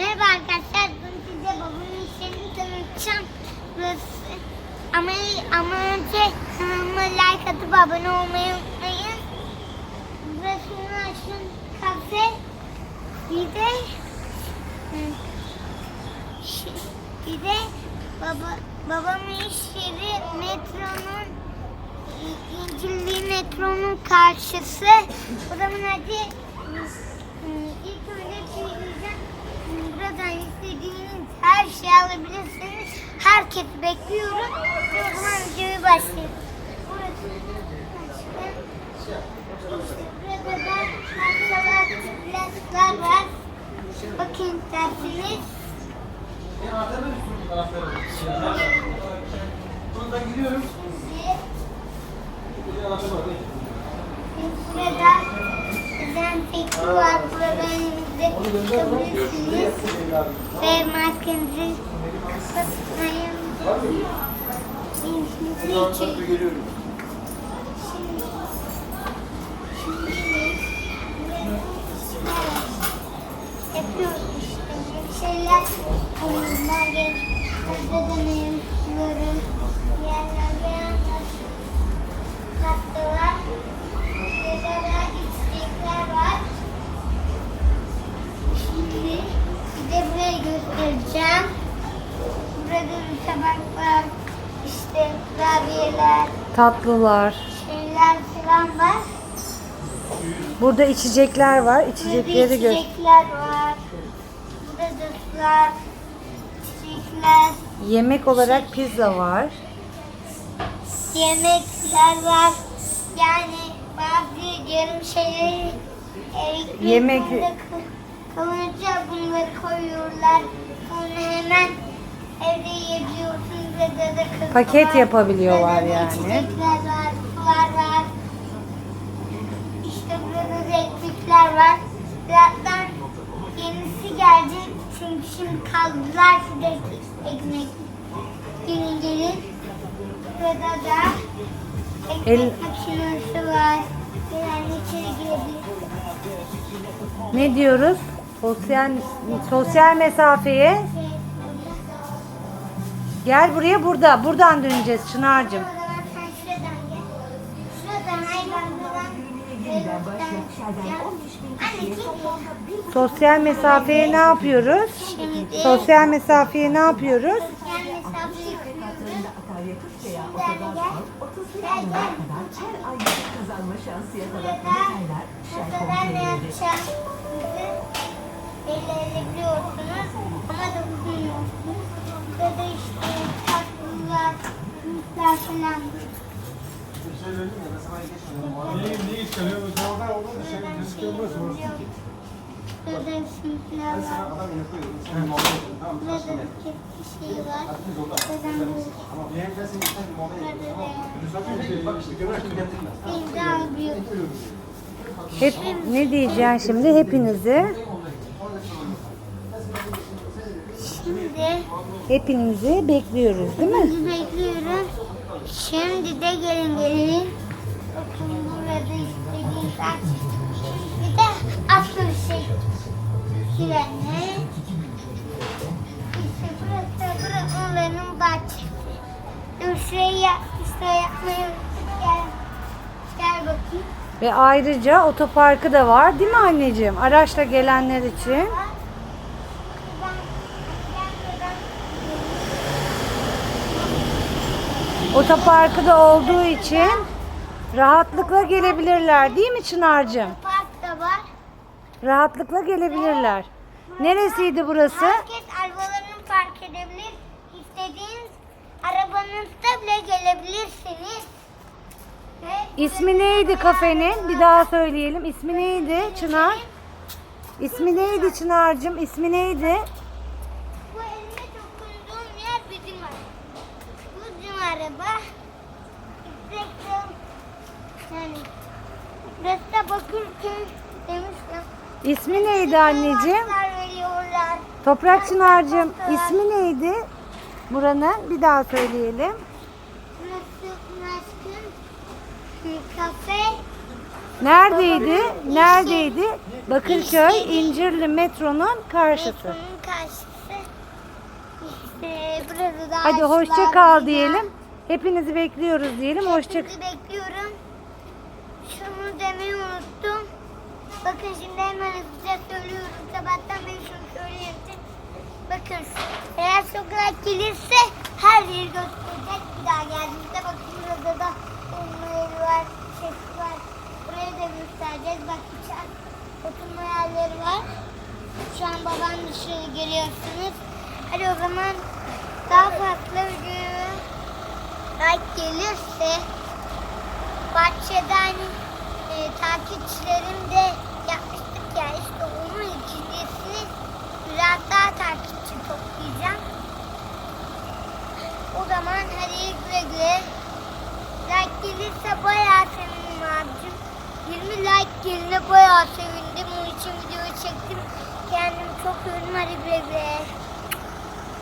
Merhaba arkadaşlar. Bugün size babamın işlerini tanıtacağım. Burası. Ama, ama önce kanalıma like atıp abone olmayı unutmayın. Burası Ulaşım Kafe. Bir de bir de baba, babamın iş yeri metronun İncirli metronun karşısı. Hadi ım, ilk önce istediğiniz her şeyi alabilirsiniz. Herkesi bekliyorum. O zaman videoyu başlayalım. Burada da masalar, ilaçlar var. Bakın dersiniz. Buradan gidiyorum. Burada dezenfekti var. Burada önünüzde tutabilirsiniz. Ve maskenizi kapatmayın. Şimdi, şimdi yapıyoruz işte bir şeyler oyunlar gel. Burada Şimdi bir de burayı göstereceğim. Burada bir tabak var. İşte kurabiyeler, Tatlılar. şeyler falan var. Burada içecekler var. Burada İçecekleri gör. içecekler var. Burada da sular, içecekler, Yemek olarak pizza var. yemekler var. Yani bazı yarım şeyleri Yemek- kavunca bunları koyuyorlar. Sonra hemen evde yiyebiliyorsunuz. Burada da kızı Paket var. yapabiliyorlar yani. İçecekler var, sular var. İşte burada da ekmekler var. Birazdan yenisi gelecek. Çünkü şimdi kaldılar size ekmek. Gelin gelin. Burada da ekmek El- makinesi var. Gelen içeri girebilir. Ne diyoruz? Sosyal sosyal mesafeye. Gel buraya burada. Buradan döneceğiz Çınar'cığım. Sosyal mesafeye ne yapıyoruz? Sosyal mesafeye ne yapıyoruz? yani mesafeyi kırıyoruz. Şuradan gel. Gel gel. Burada masalar ne yapacağımızı belirleyebiliyorsunuz. Ama dokunmuyorsunuz. Burada işte tatlılar, mutlar falan. Neyi, neyi istiyorsun? Orada orada da şey risk şey olmaz. Burada Ben sana var. Burada da bir şey var. Buradan ben işte bir. Hep ne diyeceğim şimdi hepinizi? Şimdi Hepinizi bekliyoruz değil mi? Sizi bekliyorum. Şimdi de gelin gelin. Bakın burada istediğiniz. Bir de asıl şey. Sirenler. İşte burası, burası onların bahçesi. Dur şurayı yap, şurayı yapmayı unuttuk. Gel. Gel bakayım. Ve ayrıca otoparkı da var değil mi anneciğim? Araçla gelenler için. Buradan, gel buradan. Otoparkı da olduğu için rahatlıkla gelebilirler değil mi Çınar'cığım? Park da var. Rahatlıkla gelebilirler. Neresiydi burası? Herkes arabalarını park edebilir. İstediğiniz arabanızda bile gelebilirsiniz. Ve İsmi neydi kafenin? Bir daha söyleyelim. İsmi neydi Çınar? İsmi neydi Çınar'cığım? İsmi neydi? Bu elime dokunduğum yer bizim araba. Araba. Yani da Bakırköy demiştim. İsmi neydi anneciğim? Veriyorlar. Toprak Çınar'cığım ismi neydi? Buranın bir daha söyleyelim. Kafe Neredeydi? Neredeydi? Bakırköy İncirli metronun karşısı. Metronun karşısı. İşte burada da Hadi hoşça kal diyelim. Hepinizi bekliyoruz diyelim. Hoşça Sizi bekliyorum. Şunu demeyi unuttum. Bakın şimdi hemen hızlıca söylüyorum. Sabahtan beri şunu söyleyeyim. Bakın eğer sokak gelirse her yeri gösterecek. Bir daha geldiğimizde bakın burada da elma yeri var, şefi var. Burayı da göstereceğiz. Bak içeride oturma yerleri var. Şu an babam dışarı geliyorsunuz. Hadi o zaman daha farklı videoya like gelirse bahçeden e, takipçilerim de yapmıştık ya işte onun ikincisini biraz daha takipçi toplayacağım. O zaman hadi güle güle. Like gelirse bayağı sevinirim abicim. 20 like geline bayağı sevindim. Onun için video çektim. Kendimi çok övdüm. Hadi güle güle.